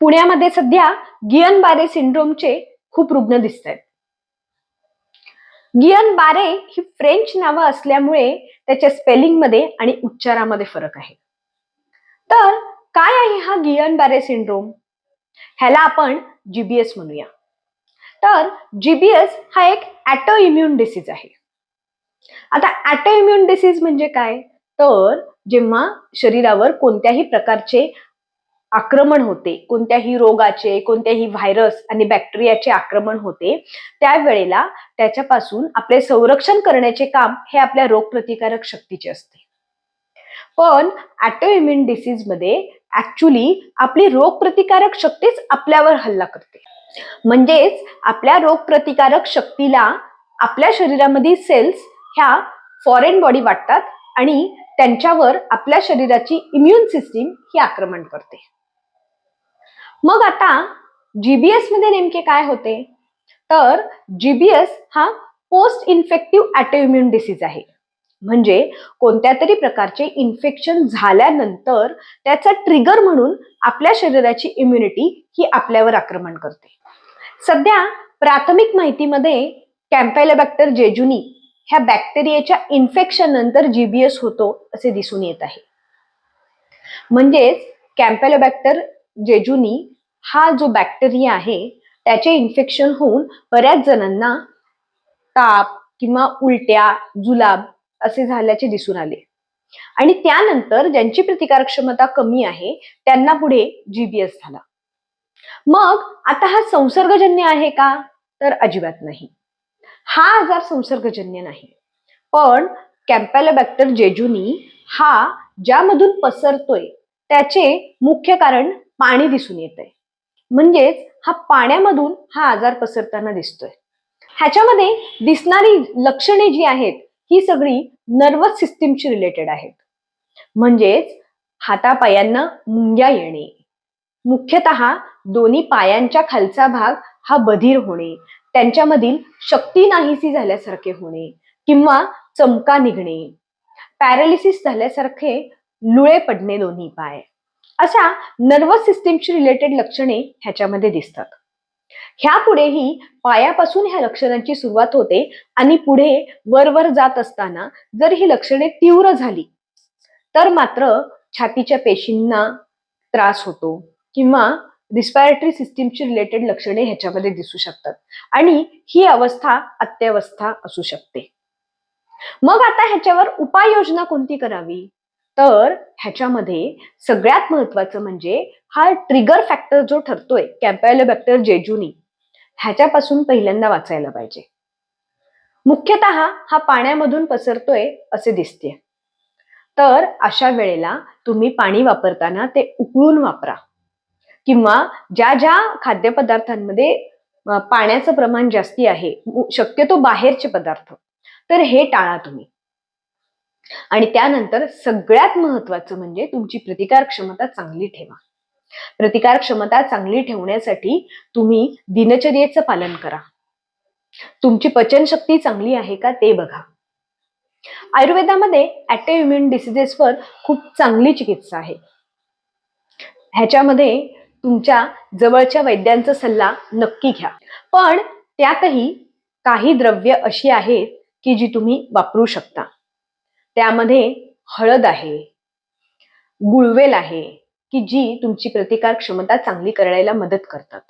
पुण्यामध्ये सध्या गियन बारे सिंड्रोमचे खूप रुग्ण दिसत आहेत गियन बारे ही फ्रेंच नावं असल्यामुळे त्याच्या स्पेलिंगमध्ये आणि उच्चारामध्ये फरक आहे. तर काय आहे हा गियन बारे सिंड्रोम? ह्याला आपण जीबीएस म्हणूया. तर जीबीएस हा एक ऍटो इम्युन डिसीज आहे. आता ऍटो इम्युन डिसीज म्हणजे काय? तर जेव्हा शरीरावर कोणत्याही प्रकारचे आक्रमण होते कोणत्याही रोगाचे कोणत्याही व्हायरस आणि बॅक्टेरियाचे आक्रमण होते त्यावेळेला त्याच्यापासून आपले संरक्षण करण्याचे काम हे आपल्या रोगप्रतिकारक शक्तीचे असते. पण ॲटो इम्युन डिसीजमध्ये ऍक्च्युली आपली रोगप्रतिकारक शक्तीच आपल्यावर हल्ला करते. म्हणजेच आपल्या रोगप्रतिकारक शक्तीला आपल्या शरीरामधील सेल्स ह्या फॉरेन बॉडी वाटतात आणि त्यांच्यावर आपल्या शरीराची इम्युन सिस्टीम ही आक्रमण करते. मग आता जीबीएसमध्ये नेमके काय होते? तर जीबीएस हा पोस्ट इन्फेक्टिव्ह ॲटोइम्युन डिसीज आहे. म्हणजे कोणत्या तरी प्रकारचे इन्फेक्शन झाल्यानंतर त्याचा ट्रिगर म्हणून आपल्या शरीराची इम्युनिटी ही आपल्यावर आक्रमण करते. सध्या प्राथमिक माहितीमध्ये कॅम्पॅलोबॅक्टर जेजुनी ह्या बॅक्टेरियाच्या इन्फेक्शन नंतर जीबीएस होतो असे दिसून येत आहे. म्हणजेच कॅम्पॅलोबॅक्टर जेजुनी हा जो बॅक्टेरिया आहे त्याचे इन्फेक्शन होऊन बऱ्याच जणांना ताप किंवा उलट्या जुलाब असे झाल्याचे दिसून आले. आणि त्यानंतर ज्यांची प्रतिकारक्षमता कमी आहे त्यांना पुढे जीबीएस झाला. मग आता हा संसर्गजन्य आहे का? तर अजिबात नाही. हा आजार संसर्गजन्य नाही. पण कॅम्पॅलोबॅक्टर जेजुनी हा ज्यामधून पसरतोय त्याचे मुख्य कारण पाणी दिसून येत आहे म्हणजेच हा पाण्यामधून हा आजार पसरताना दिसतोय. ह्याच्यामध्ये दिसणारी लक्षणे जी आहेत ही सगळी नर्वस सिस्टीमशी रिलेटेड आहेत. म्हणजेच हातापायांना मुंग्या येणे. मुख्यतः दोन्ही पायांच्या खालचा भाग हा बधीर होणे. त्यांच्यामधील शक्ती नाहीसी झाल्यासारखे होणे किंवा चमका निघणे. पॅरालिसिस झाल्यासारखे लुळे पडणे दोन्ही पाय. अशा नर्वस सिस्टीमशी रिलेटेड लक्षणे ह्याच्यामध्ये दिसतात. ह्यापुढेही पायापासून ह्या लक्षणांची सुरुवात होते आणि पुढे वरवर जात असताना जर ही लक्षणे तीव्र झाली तर मात्र छातीच्या पेशींना त्रास होतो किंवा रिस्पायरेटरी सिस्टीमची रिलेटेड लक्षणे ह्याच्यामध्ये दिसू शकतात आणि ही अवस्था अत्यवस्था असू शकते. मग आता ह्याच्यावर उपाययोजना कोणती करावी? तर ह्याच्यामध्ये सगळ्यात महत्वाचं म्हणजे हा ट्रिगर फॅक्टर जो ठरतोय कॅम्पॅलोबॅक्टर जेजुनी ह्याच्यापासून पहिल्यांदा वाचायला पाहिजे. मुख्यतः हा पाण्यामधून पसरतोय असे दिसते तर अशा वेळेला तुम्ही पाणी वापरताना ते उकळून वापरा. किंवा ज्या ज्या खाद्यपदार्थांमध्ये पाण्याचं प्रमाण जास्ती आहे शक्यतो बाहेरचे पदार्थ तर हे टाळा तुम्ही. आणि त्यानंतर सगळ्यात महत्वाचं म्हणजे तुमची प्रतिकार क्षमता चांगली ठेवा. प्रतिकार क्षमता चांगली ठेवण्यासाठी तुम्ही दिनचर्येचं पालन करा. तुमची पचनशक्ती चांगली आहे का ते बघा. आयुर्वेदामध्ये ॲटो इम्युन डिसिजेसवर खूप चांगली चिकित्सा आहे. ह्याच्यामध्ये तुमच्या जवळच्या वैद्यांचा सल्ला नक्की घ्या. पण त्यातही काही द्रव्य अशी आहेत की जी तुम्ही वापरू शकता. त्यामध्ये हळद आहे गुळवेल आहे की जी तुमची प्रतिकार क्षमता चांगली करायला मदत करतात.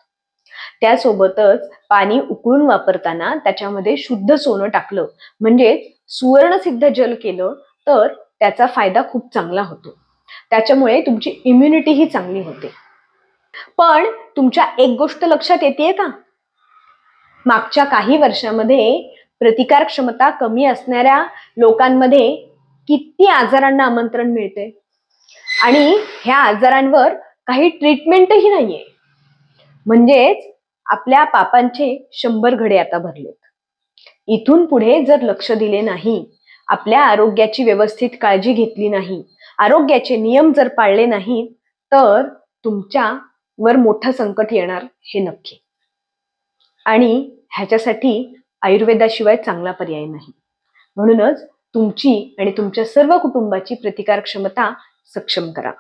त्यासोबतच पाणी उकळून वापरताना त्याच्यामध्ये शुद्ध सोनं टाकलं म्हणजेच सुवर्णसिद्ध जल केलं तर त्याचा फायदा खूप चांगला होतो. त्याच्यामुळे तुमची इम्युनिटी ही चांगली होते. पण तुमच्या एक गोष्ट लक्षात येते का? मागच्या काही वर्षामध्ये प्रतिकार क्षमता कमी असणाऱ्या लोकांमध्ये किती आजारांना आमंत्रण मिळते आणि ह्या आजारांवर काही ट्रीटमेंटही नाहीये. म्हणजेच आपल्या पापांचे शंभर घडे आता भरलेत. इथून पुढे जर लक्ष दिले नाही आपल्या आरोग्याची व्यवस्थित काळजी घेतली नाही आरोग्याचे नियम जर पाळले नाही तर तुमच्या वर मोठं संकट येणार हे नक्की. आणि ह्याच्यासाठी आयुर्वेदाशिवाय चांगला पर्याय नाही. म्हणूनच तुमची आणि तुमच्या सर्व कुटुंबाची प्रतिकार क्षमता सक्षम करा.